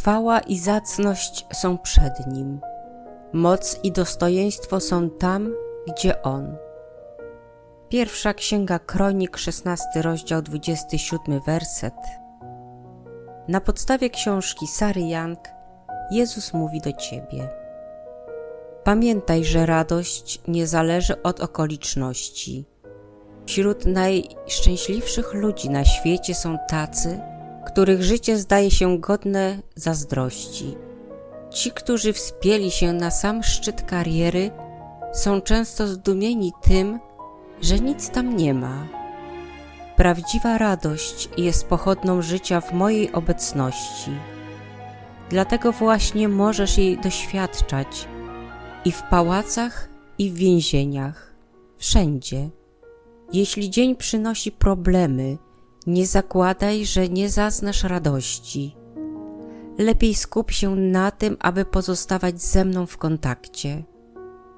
Chwała i zacność są przed Nim. Moc i dostojeństwo są tam, gdzie On. Pierwsza Księga Kronik, 16 rozdział, 27 werset. Na podstawie książki Sary Young Jezus mówi do Ciebie. Pamiętaj, że radość nie zależy od okoliczności. Wśród najszczęśliwszych ludzi na świecie są tacy, których życie zdaje się godne zazdrości. Ci, którzy wspięli się na sam szczyt kariery, są często zdumieni tym, że nic tam nie ma. Prawdziwa radość jest pochodną życia w mojej obecności. Dlatego właśnie możesz jej doświadczać i w pałacach, i w więzieniach, wszędzie. Jeśli dzień przynosi problemy, nie zakładaj, że nie zaznasz radości. Lepiej skup się na tym, aby pozostawać ze mną w kontakcie.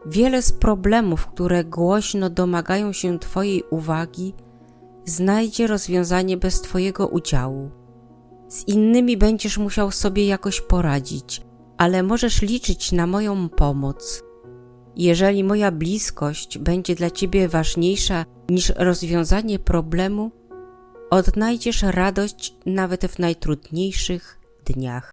Wiele z problemów, które głośno domagają się Twojej uwagi, znajdzie rozwiązanie bez Twojego udziału. Z innymi będziesz musiał sobie jakoś poradzić, ale możesz liczyć na moją pomoc. Jeżeli moja bliskość będzie dla Ciebie ważniejsza niż rozwiązanie problemu, odnajdziesz radość nawet w najtrudniejszych dniach.